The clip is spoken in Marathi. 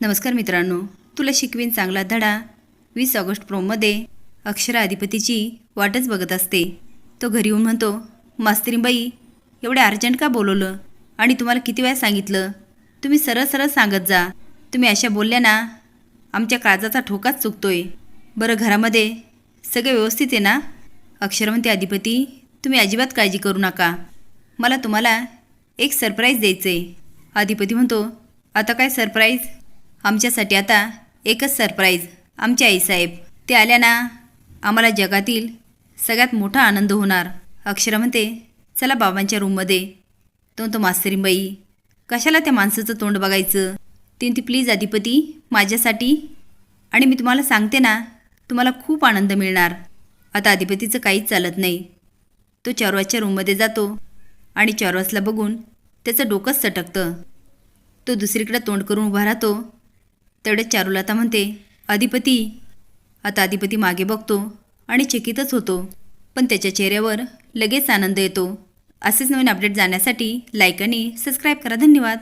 नमस्कार मित्रांनो तुला शिकवीन चांगला धडा. वीस ऑगस्ट प्रोममध्ये अक्षरा अधिपतीची वाटच बघत असते. तो घरी येऊन म्हणतो मास्तरीबाई एवढे अर्जंट का बोलवलं? आणि तुम्हाला किती वेळा सांगितलं? तुम्ही सरळ सरळ सांगत जा. तुम्ही अशा बोलल्या ना आमच्या काळजाचा ठोकाच चुकतोय. बरं घरामध्ये सगळे व्यवस्थित आहे ना? अक्षर म्हणते अधिपती तुम्ही अजिबात काळजी करू नका. मला तुम्हाला एक सरप्राईज द्यायचं आहे अधिपती म्हणतो आता काय सरप्राईज? आमच्यासाठी आता एकच सरप्राईज आमच्या आईसाहेब. ते आल्या ना आम्हाला जगातील सगळ्यात मोठा आनंद होणार. अक्षरा म्हणते चला बाबांच्या रूममध्ये तो तो मास्तरीबाई कशाला त्या माणसाचं तोंड बघायचं? तीन ती प्लीज अधिपती माझ्यासाठी. आणि मी तुम्हाला सांगते ना तुम्हाला खूप आनंद मिळणार. आता अधिपतीचं काहीच चालत नाही. तो चारवासच्या रूममध्ये जातो आणि चौरवासला बघून त्याचं डोकंच सटकतं. तो दुसरीकडे तोंड करून उभा राहतो. तेवढ्यात चारुलता म्हणते अधिपती. आता अधिपती मागे बघतो आणि चकितच होतो पण त्याच्या चेहऱ्यावर लगेच आनंद येतो. असेच नवीन अपडेट जाण्यासाठी लाईक आणि सबस्क्राईब करा. धन्यवाद.